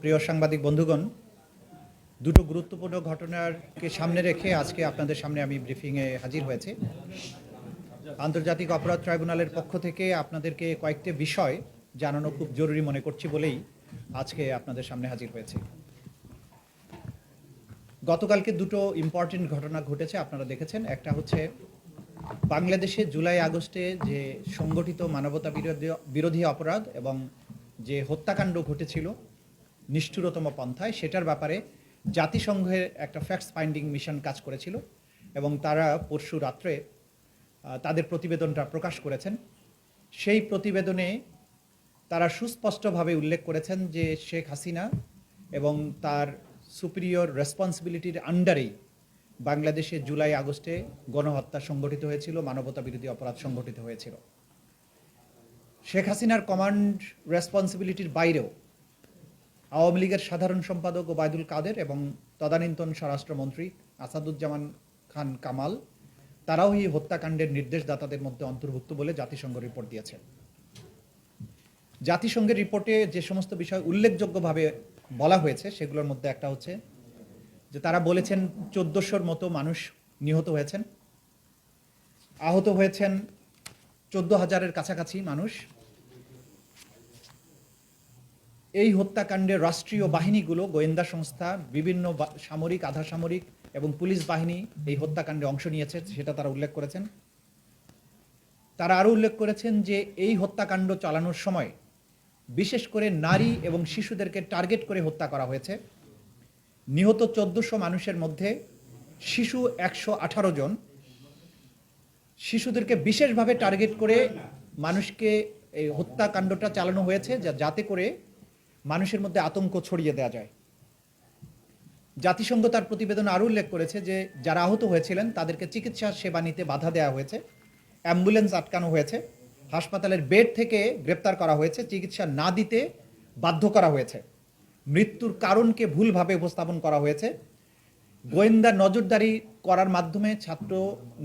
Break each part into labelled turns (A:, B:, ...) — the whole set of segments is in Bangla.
A: প্রিয় সাংবাদিক বন্ধুগণ দুটো গুরুত্বপূর্ণ ঘটনাকে সামনে রেখে আজকে আপনাদের সামনে আমি ব্রিফিংয়ে হাজির হয়েছে আন্তর্জাতিক অপরাধ ট্রাইব্যুনালের পক্ষ থেকে আপনাদেরকে কয়েকটি বিষয় জানানো খুব জরুরি মনে করছি বলেই আজকে আপনাদের সামনে হাজির হয়েছে গতকালকে দুটো ইম্পর্টেন্ট ঘটনা ঘটেছে আপনারা দেখেছেন একটা হচ্ছে বাংলাদেশে জুলাই আগস্টে যে সংগঠিত মানবতা বিরোধী বিরোধী অপরাধ এবং যে হত্যাকাণ্ড ঘটেছিল নিষ্ঠুরতম পন্থায় সেটার ব্যাপারে জাতিসংঘের একটা ফ্যাক্টস ফাইন্ডিং মিশন কাজ করেছিল এবং তারা পরশু রাত্রে তাদের প্রতিবেদনটা প্রকাশ করেছেন সেই প্রতিবেদনে তারা সুস্পষ্টভাবে উল্লেখ করেছেন যে শেখ হাসিনা এবং তার সুপিরিয়র রেসপন্সিবিলিটির আন্ডারেই বাংলাদেশে জুলাই আগস্টে গণহত্যা সংগঠিত হয়েছিল মানবতা বিরোধী অপরাধ সংগঠিত হয়েছিল শেখ হাসিনার কমান্ড রেসপন্সিবিলিটির বাইরেও আওয়ামী লীগের সাধারণ সম্পাদক ওবায়দুল কাদের এবং তদানীন্তন স্বরাষ্ট্রমন্ত্রী আসাদুজ্জামান খান কামাল তারাও এই হত্যাকাণ্ডের নির্দেশদাতাদের মধ্যে অন্তর্ভুক্ত বলে জাতিসংঘ রিপোর্ট দিয়েছে জাতিসংঘের রিপোর্টে যে সমস্ত বিষয় উল্লেখযোগ্যভাবে বলা হয়েছে সেগুলোর মধ্যে একটা হচ্ছে যে তারা বলেছেন চোদ্দোশোর মতো মানুষ নিহত হয়েছেন আহত হয়েছেন চোদ্দ হাজারের কাছাকাছি মানুষ এই হত্যাকাণ্ডে রাষ্ট্রীয় বাহিনীগুলো গোয়েন্দা সংস্থা বিভিন্ন সামরিক আধা সামরিক এবং পুলিশ বাহিনী এই হত্যাকাণ্ডে অংশ নিয়েছে সেটা তারা উল্লেখ করেছেন তারা আরও উল্লেখ করেছেন যে এই হত্যাকাণ্ড চালানোর সময় বিশেষ করে নারী এবং শিশুদেরকে টার্গেট করে হত্যা করা হয়েছে নিহত চোদ্দোশো মানুষের মধ্যে শিশু একশো আঠারো জন শিশুদেরকে বিশেষভাবে টার্গেট করে মানুষকে এই হত্যাকাণ্ডটা চালানো হয়েছে যা যাতে করে মানুষের মধ্যে আতঙ্ক ছড়িয়ে দেওয়া যায় জাতিসংঘ তার প্রতিবেদন আরও উল্লেখ করেছে যে যারা আহত হয়েছিলেন তাদেরকে চিকিৎসা সেবা নিতে বাধা দেওয়া হয়েছে অ্যাম্বুলেন্স আটকানো হয়েছে হাসপাতালের বেড থেকে গ্রেপ্তার করা হয়েছে চিকিৎসা না দিতে বাধ্য করা হয়েছে মৃত্যুর কারণকে ভুলভাবে উপস্থাপন করা হয়েছে গোয়েন্দা নজরদারি করার মাধ্যমে ছাত্র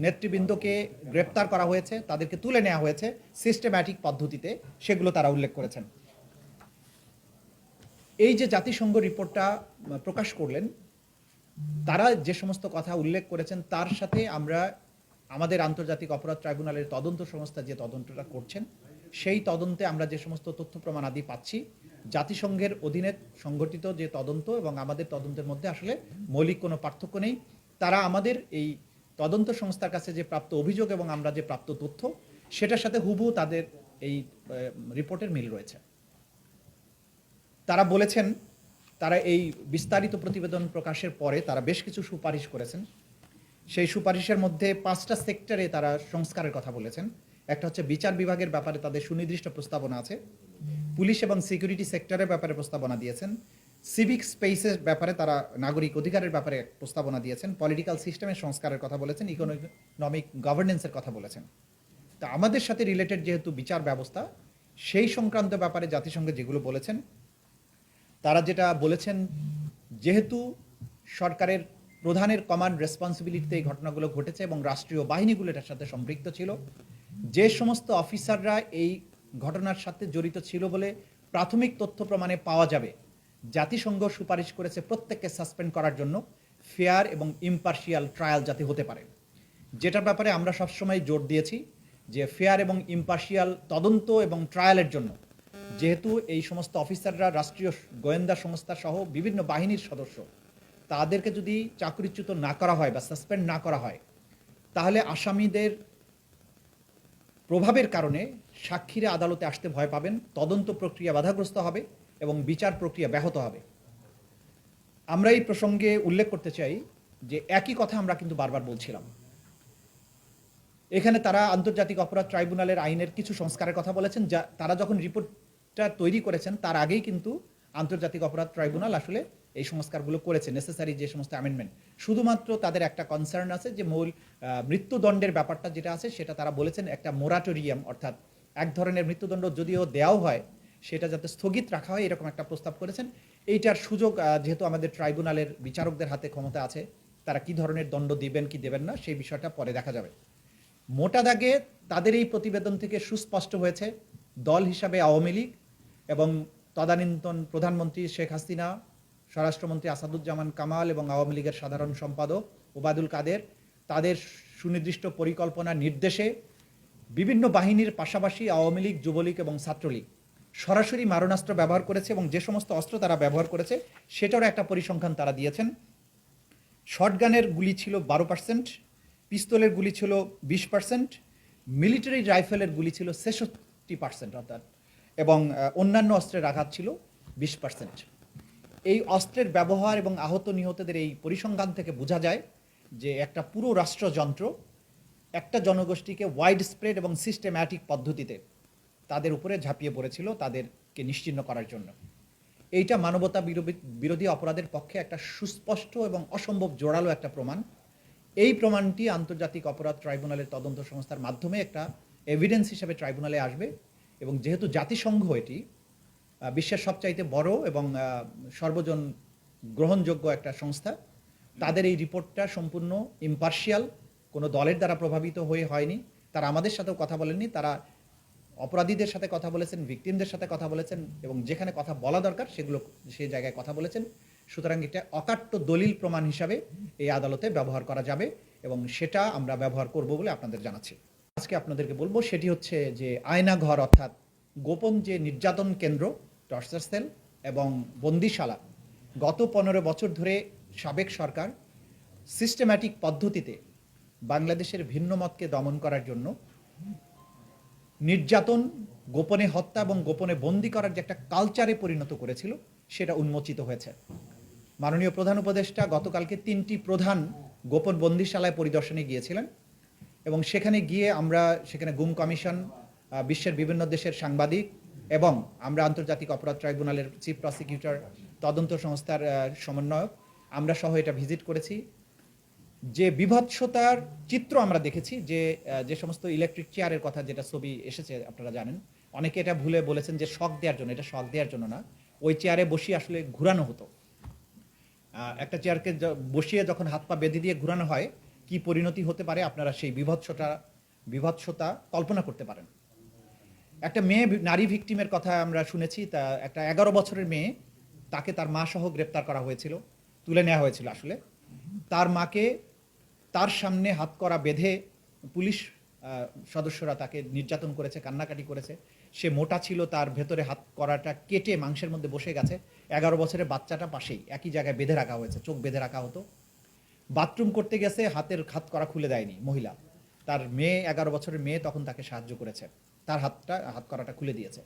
A: নেতৃবৃন্দকে গ্রেপ্তার করা হয়েছে তাদেরকে তুলে নেওয়া হয়েছে সিস্টেম্যাটিক পদ্ধতিতে সেগুলো তারা উল্লেখ করেছেন এই যে জাতিসংঘ রিপোর্টটা প্রকাশ করলেন তারা যে সমস্ত কথা উল্লেখ করেছেন তার সাথে আমরা আমাদের আন্তর্জাতিক অপরাধ ট্রাইব্যুনালের তদন্ত সংস্থা যে তদন্তটা করছেন সেই তদন্তে আমরা যে সমস্ত তথ্য প্রমাণ আদি পাচ্ছি জাতিসংঘের অধীনে সংগঠিত যে তদন্ত এবং আমাদের তদন্তের মধ্যে আসলে মৌলিক কোনো পার্থক্য নেই তারা আমাদের এই তদন্ত সংস্থার কাছে যে প্রাপ্ত অভিযোগ এবং আমরা যে প্রাপ্ত তথ্য সেটার সাথে হুবু তাদের এই রিপোর্টের মিল রয়েছে তারা বলেছেন তারা এই বিস্তারিত প্রতিবেদন প্রকাশের পরে তারা বেশ কিছু সুপারিশ করেছেন সেই সুপারিশের মধ্যে পাঁচটা সেক্টরে তারা সংস্কারের কথা বলেছেন একটা হচ্ছে বিচার বিভাগের ব্যাপারে তাদের সুনির্দিষ্ট প্রস্তাবনা আছে পুলিশ এবং সিকিউরিটি সেক্টরের ব্যাপারে প্রস্তাবনা দিয়েছেন সিভিক স্পেসের ব্যাপারে তারা নাগরিক অধিকারের ব্যাপারে প্রস্তাবনা দিয়েছেন পলিটিক্যাল সিস্টেমের সংস্কারের কথা বলেছেন ইকোনমিক গভর্নেন্সের কথা বলেছেন তা আমাদের সাথে রিলেটেড যেহেতু বিচার ব্যবস্থা সেই সংক্রান্ত ব্যাপারে জাতিসংঘ যেগুলো বলেছেন তারা যেটা বলেছেন যেহেতু সরকারের প্রধানের কমান্ড রেসপন্সিবিলিটিতে এই ঘটনাগুলো ঘটেছে এবং রাষ্ট্রীয় বাহিনীগুলো এটার সাথে সম্পৃক্ত ছিল যে সমস্ত অফিসাররা এই ঘটনার সাথে জড়িত ছিল বলে প্রাথমিক তথ্য প্রমাণে পাওয়া যাবে জাতিসংঘ সুপারিশ করেছে প্রত্যেককে সাসপেন্ড করার জন্য ফেয়ার এবং ইম্পার্শিয়াল ট্রায়াল যাতে হতে পারে যেটার ব্যাপারে আমরা সবসময় জোর দিয়েছি যে ফেয়ার এবং ইম্পার্শিয়াল তদন্ত এবং ট্রায়ালের জন্য যেহেতু এই সমস্ত অফিসাররা রাষ্ট্রীয় গোয়েন্দা সংস্থা সহ বিভিন্ন বাহিনীর সদস্য তাদেরকে যদি চাকরিচ্যুত না করা হয় বা সাসপেন্ড না করা হয় তাহলে আসামিদের প্রভাবের কারণে সাক্ষীরা আদালতে আসতে ভয় পাবেন তদন্ত প্রক্রিয়া বাধাগ্রস্ত হবে এবং বিচার প্রক্রিয়া ব্যাহত হবে আমরা এই প্রসঙ্গে উল্লেখ করতে চাই যে একই কথা আমরা কিন্তু বারবার বলছিলাম এখানে তারা আন্তর্জাতিক অপরাধ ট্রাইব্যুনালের আইনের কিছু সংস্কারের কথা বলেছেন যা তারা যখন রিপোর্ট টেক্সটটা তৈরি করেছেন তার আগেই কিন্তু আন্তর্জাতিক অপরাধ ট্রাইব্যুনাল আসলে এই সংস্কারগুলো করেছে নেসেসারি যে সমস্ত অ্যামেন্ডমেন্ট শুধুমাত্র তাদের একটা কনসার্ন আছে যে মূল মৃত্যুদণ্ডের ব্যাপারটা যেটা আছে সেটা তারা বলেছেন একটা মোরাটোরিয়াম অর্থাৎ এক ধরনের মৃত্যুদণ্ড যদিও দেওয়াও হয় সেটা যাতে স্থগিত রাখা হয় এরকম একটা প্রস্তাব করেছেন এইটার সুযোগ যেহেতু আমাদের ট্রাইব্যুনালের বিচারকদের হাতে ক্ষমতা আছে তারা কি ধরনের দণ্ড দিবেন কি দেবেন না সেই বিষয়টা পরে দেখা যাবে মোটা দাগে তাদের এই প্রতিবেদন থেকে সুস্পষ্ট হয়েছে দল হিসাবে আওয়ামী লীগ এবং তদানীন্তন প্রধানমন্ত্রী শেখ হাসিনা স্বরাষ্ট্রমন্ত্রী আসাদুজ্জামান কামাল এবং আওয়ামী লীগের সাধারণ সম্পাদক ওবায়দুল কাদের তাদের সুনির্দিষ্ট পরিকল্পনা নির্দেশে বিভিন্ন বাহিনীর পাশাপাশি আওয়ামী লীগ যুবলীগ এবং ছাত্রলীগ সরাসরি মারণাস্ত্র ব্যবহার করেছে এবং যে সমস্ত অস্ত্র তারা ব্যবহার করেছে সেটারও একটা পরিসংখ্যান তারা দিয়েছেন শর্টগানের গুলি ছিল বারো পার্সেন্ট পিস্তলের গুলি ছিল বিশ পার্সেন্ট মিলিটারি রাইফেলের গুলি ছিল ছেষট্টি পার্সেন্ট অর্থাৎ এবং অন্যান্য অস্ত্রের আঘাত ছিল বিশ পার্সেন্ট এই অস্ত্রের ব্যবহার এবং আহত নিহতদের এই পরিসংখ্যান থেকে বোঝা যায় যে একটা পুরো রাষ্ট্রযন্ত্র একটা জনগোষ্ঠীকে ওয়াইড স্প্রেড এবং সিস্টেম্যাটিক পদ্ধতিতে তাদের উপরে ঝাঁপিয়ে পড়েছিল তাদেরকে নিশ্চিন্ন করার জন্য এইটা মানবতা বিরোধী অপরাধের পক্ষে একটা সুস্পষ্ট এবং অসম্ভব জোরালো একটা প্রমাণ এই প্রমাণটি আন্তর্জাতিক অপরাধ ট্রাইব্যুনালের তদন্ত সংস্থার মাধ্যমে একটা এভিডেন্স হিসেবে ট্রাইব্যুনালে আসবে এবং যেহেতু জাতিসংঘ এটি বিশ্বের সবচাইতে বড় এবং সর্বজন গ্রহণযোগ্য একটা সংস্থা তাদের এই রিপোর্টটা সম্পূর্ণ ইম্পার্শিয়াল কোনো দলের দ্বারা প্রভাবিত হয়ে হয়নি তারা আমাদের সাথেও কথা বলেননি তারা অপরাধীদের সাথে কথা বলেছেন ভিকটিমদের সাথে কথা বলেছেন এবং যেখানে কথা বলা দরকার সেগুলো সেই জায়গায় কথা বলেছেন সুতরাং এটা অকাট্য দলিল প্রমাণ হিসাবে এই আদালতে ব্যবহার করা যাবে এবং সেটা আমরা ব্যবহার করব বলে আপনাদের জানাচ্ছি আজকে আপনাদেরকে বলবো সেটি হচ্ছে যে আয়নাঘর অর্থাৎ গোপন যে নির্যাতন কেন্দ্র টর্চার সেল এবং বন্দিশালা গত পনেরো বছর ধরে সাবেক সরকার সিস্টেম্যাটিক পদ্ধতিতে বাংলাদেশের ভিন্ন মতকে দমন করার জন্য নির্যাতন গোপনে হত্যা এবং গোপনে বন্দি করার যে একটা কালচারে পরিণত করেছিল সেটা উন্মোচিত হয়েছে মাননীয় প্রধান উপদেষ্টা গতকালকে তিনটি প্রধান গোপন বন্দিশালায় পরিদর্শনে গিয়েছিলেন এবং সেখানে গিয়ে আমরা সেখানে গুম কমিশন বিশ্বের বিভিন্ন দেশের সাংবাদিক এবং আমরা আন্তর্জাতিক অপরাধ ট্রাইব্যুনালের চিফ প্রসিকিউটর তদন্ত সংস্থার সমন্বয়ক আমরা সহ এটা ভিজিট করেছি যে বিভৎসতার চিত্র আমরা দেখেছি যে যে সমস্ত ইলেকট্রিক চেয়ারের কথা যেটা ছবি এসেছে আপনারা জানেন অনেকে এটা ভুলে বলেছেন যে শখ দেওয়ার জন্য এটা শখ দেওয়ার জন্য না ওই চেয়ারে বসিয়ে আসলে ঘুরানো হতো একটা চেয়ারকে বসিয়ে যখন হাত পা বেঁধে দিয়ে ঘুরানো হয় কি পরিণতি হতে পারে আপনারা সেই বিভৎসটা বিভৎসতা কল্পনা করতে পারেন একটা মেয়ে নারী ভিকটিমের কথা আমরা শুনেছি তা একটা এগারো বছরের মেয়ে তাকে তার মা সহ গ্রেপ্তার করা হয়েছিল তুলে নেওয়া হয়েছিল আসলে তার মাকে তার সামনে হাত করা বেঁধে পুলিশ সদস্যরা তাকে নির্যাতন করেছে কান্নাকাটি করেছে সে মোটা ছিল তার ভেতরে হাত করাটা কেটে মাংসের মধ্যে বসে গেছে এগারো বছরের বাচ্চাটা পাশেই একই জায়গায় বেঁধে রাখা হয়েছে চোখ বেঁধে রাখা হতো বাথরুম করতে গেছে হাতের খাত করা খুলে দেয়নি মহিলা তার মেয়ে এগারো বছরের মেয়ে তখন তাকে সাহায্য করেছে তার হাতটা হাত করাটা খুলে দিয়েছে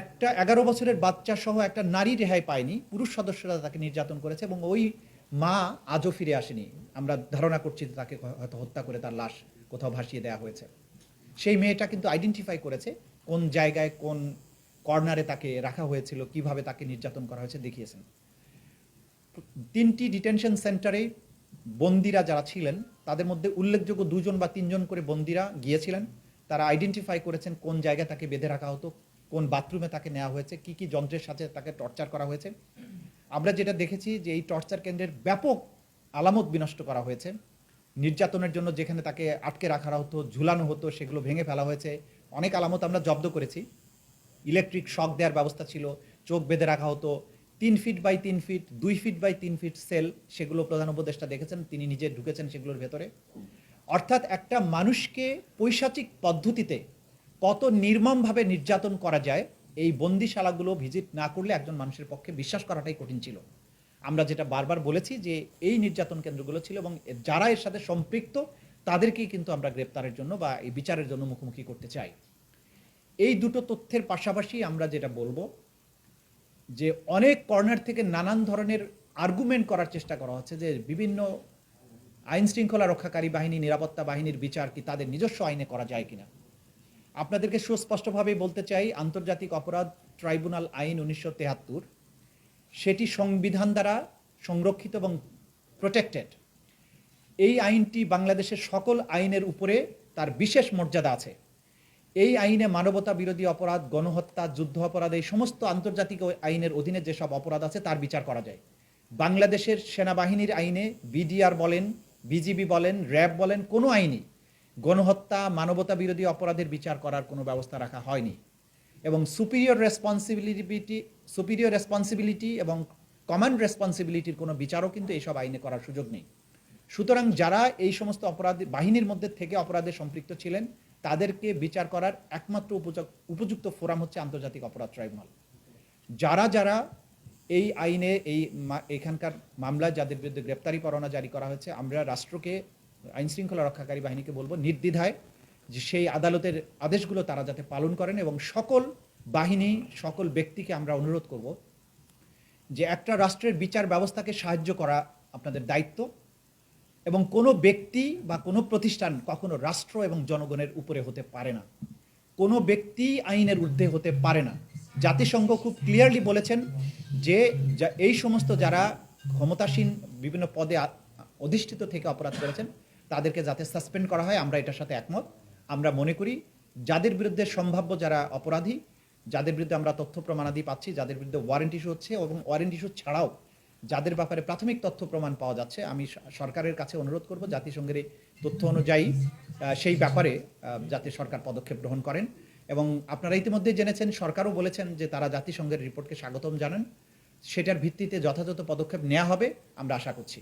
A: একটা এগারো বছরের বাচ্চা সহ একটা নারী রেহাই পায়নি পুরুষ সদস্যরা তাকে নির্যাতন করেছে এবং ওই মা আজও ফিরে আসেনি আমরা ধারণা করছি তাকে হয়তো হত্যা করে তার লাশ কোথাও ভাসিয়ে দেওয়া হয়েছে সেই মেয়েটা কিন্তু আইডেন্টিফাই করেছে কোন জায়গায় কোন কর্নারে তাকে রাখা হয়েছিল কিভাবে তাকে নির্যাতন করা হয়েছে দেখিয়েছেন তিনটি ডিটেনশন সেন্টারে বন্দিরা যারা ছিলেন তাদের মধ্যে উল্লেখযোগ্য দুজন বা তিনজন করে বন্দিরা গিয়েছিলেন তারা আইডেন্টিফাই করেছেন কোন জায়গায় তাকে বেঁধে রাখা হতো কোন বাথরুমে তাকে নেওয়া হয়েছে কি কি যন্ত্রের সাথে তাকে টর্চার করা হয়েছে আমরা যেটা দেখেছি যে এই টর্চার কেন্দ্রের ব্যাপক আলামত বিনষ্ট করা হয়েছে নির্যাতনের জন্য যেখানে তাকে আটকে রাখা হতো ঝুলানো হতো সেগুলো ভেঙে ফেলা হয়েছে অনেক আলামত আমরা জব্দ করেছি ইলেকট্রিক শক দেওয়ার ব্যবস্থা ছিল চোখ বেঁধে রাখা হতো তিন ফিট বাই তিন ফিট দুই ফিট বাই তিন ফিট সেল সেগুলো প্রধান উপদেষ্টা দেখেছেন তিনি নিজে ঢুকেছেন সেগুলোর ভেতরে অর্থাৎ একটা মানুষকে পৈশাচিক পদ্ধতিতে কত নির্মমভাবে নির্যাতন করা যায় এই বন্দিশালাগুলো ভিজিট না করলে একজন মানুষের পক্ষে বিশ্বাস করাটাই কঠিন ছিল আমরা যেটা বারবার বলেছি যে এই নির্যাতন কেন্দ্রগুলো ছিল এবং যারা এর সাথে সম্পৃক্ত তাদেরকেই কিন্তু আমরা গ্রেপ্তারের জন্য বা এই বিচারের জন্য মুখোমুখি করতে চাই এই দুটো তথ্যের পাশাপাশি আমরা যেটা বলবো যে অনেক কর্নার থেকে নানান ধরনের আর্গুমেন্ট করার চেষ্টা করা হচ্ছে যে বিভিন্ন আইন শৃঙ্খলা রক্ষাকারী বাহিনী নিরাপত্তা বাহিনীর বিচার কি তাদের নিজস্ব আইনে করা যায় কিনা আপনাদেরকে সুস্পষ্টভাবে বলতে চাই আন্তর্জাতিক অপরাধ ট্রাইব্যুনাল আইন উনিশশো তেহাত্তর সেটি সংবিধান দ্বারা সংরক্ষিত এবং প্রোটেক্টেড এই আইনটি বাংলাদেশের সকল আইনের উপরে তার বিশেষ মর্যাদা আছে এই আইনে মানবতা বিরোধী অপরাধ গণহত্যা যুদ্ধ অপরাধ এই সমস্ত আন্তর্জাতিক আইনের অধীনে যেসব অপরাধ আছে তার বিচার করা যায় বাংলাদেশের সেনাবাহিনীর আইনে বিডিআর বলেন বিজিবি বলেন র্যাব বলেন কোনো আইনই গণহত্যা মানবতা বিরোধী অপরাধের বিচার করার কোনো ব্যবস্থা রাখা হয়নি এবং সুপিরিয়র রেসপন্সিবিলিটি সুপিরিয়র রেসপন্সিবিলিটি এবং কমান্ড রেসপন্সিবিলিটির কোনো বিচারও কিন্তু এইসব আইনে করার সুযোগ নেই সুতরাং যারা এই সমস্ত অপরাধ বাহিনীর মধ্যে থেকে অপরাধে সম্পৃক্ত ছিলেন তাদেরকে বিচার করার একমাত্র উপযুক্ত ফোরাম হচ্ছে আন্তর্জাতিক অপরাধ ট্রাইব্যুনাল যারা যারা এই আইনে এই এখানকার মামলা যাদের বিরুদ্ধে গ্রেপ্তারি পরোয়ানা জারি করা হয়েছে আমরা রাষ্ট্রকে আইন শৃঙ্খলা রক্ষাকারী বাহিনীকে বলবো নির্দ্বিধায় যে সেই আদালতের আদেশগুলো তারা যাতে পালন করেন এবং সকল বাহিনী সকল ব্যক্তিকে আমরা অনুরোধ করব যে একটা রাষ্ট্রের বিচার ব্যবস্থাকে সাহায্য করা আপনাদের দায়িত্ব এবং কোনো ব্যক্তি বা কোনো প্রতিষ্ঠান কখনো রাষ্ট্র এবং জনগণের উপরে হতে পারে না কোনো ব্যক্তি আইনের ঊর্ধ্বে হতে পারে না জাতিসংঘ খুব ক্লিয়ারলি বলেছেন যে এই সমস্ত যারা ক্ষমতাসীন বিভিন্ন পদে অধিষ্ঠিত থেকে অপরাধ করেছেন তাদেরকে যাতে সাসপেন্ড করা হয় আমরা এটার সাথে একমত আমরা মনে করি যাদের বিরুদ্ধে সম্ভাব্য যারা অপরাধী যাদের বিরুদ্ধে আমরা তথ্য প্রমাণাদি পাচ্ছি যাদের বিরুদ্ধে ওয়ারেন্ট ইস্যু হচ্ছে এবং ওয়ারেন্ট ইস্যু ছাড়াও যাদের ব্যাপারে প্রাথমিক তথ্য প্রমাণ পাওয়া যাচ্ছে আমি সরকারের কাছে অনুরোধ করব জাতিসংঘের এই তথ্য অনুযায়ী সেই ব্যাপারে যাতে সরকার পদক্ষেপ গ্রহণ করেন এবং আপনারা ইতিমধ্যে জেনেছেন সরকারও বলেছেন যে তারা জাতিসংঘের রিপোর্টকে স্বাগতম জানান সেটার ভিত্তিতে যথাযথ পদক্ষেপ নেওয়া হবে আমরা আশা করছি